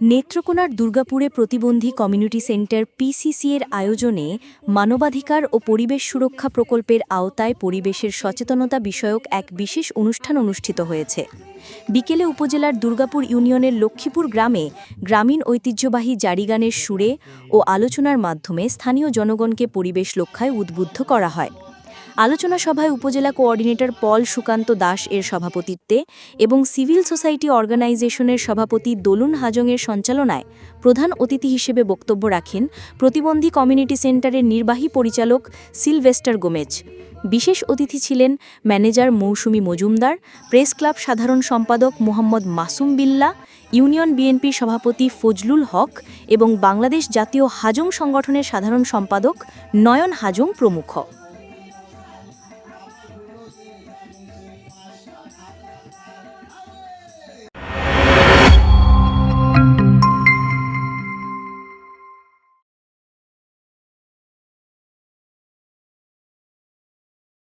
নেত্রকোনার দুর্গাপুরে প্রতিবন্ধী কমিউনিটি সেন্টার পিসিসি এর আয়োজনে মানবাধিকার ও পরিবেশ সুরক্ষা প্রকল্পের আওতায় পরিবেশের সচেতনতা বিষয়ক এক বিশেষ অনুষ্ঠান অনুষ্ঠিত হয়েছে। বিকেলে উপজেলার দুর্গাপুর ইউনিয়নের লক্ষ্মীপুর গ্রামে গ্রামীণ ঐতিহ্যবাহী জারিগানের সুরে ও আলোচনার মাধ্যমে স্থানীয় জনগণকে পরিবেশ রক্ষায় উদ্বুদ্ধ করা হয়। আলোচনা সভায় উপজেলা কোঅর্ডিনেটর পল সুকান্ত দাস এর সভাপতিত্বে এবং সিভিল সোসাইটি অর্গানাইজেশনের সভাপতি দোলুন হাজংয়ের সঞ্চালনায় প্রধান অতিথি হিসেবে বক্তব্য রাখেন প্রতিবন্ধী কমিউনিটি সেন্টারের নির্বাহী পরিচালক সিলভেস্টার গোমেজ। বিশেষ অতিথি ছিলেন manager Mousumi Majumder, press club সাধারণ সম্পাদক মোহাম্মদ মাসুম বিল্লা, ইউনিয়ন বিএনপির সভাপতি ফজলুল হক এবং বাংলাদেশ জাতীয় হাজং সংগঠনের সাধারণ সম্পাদক নয়ন হাজং প্রমুখ। I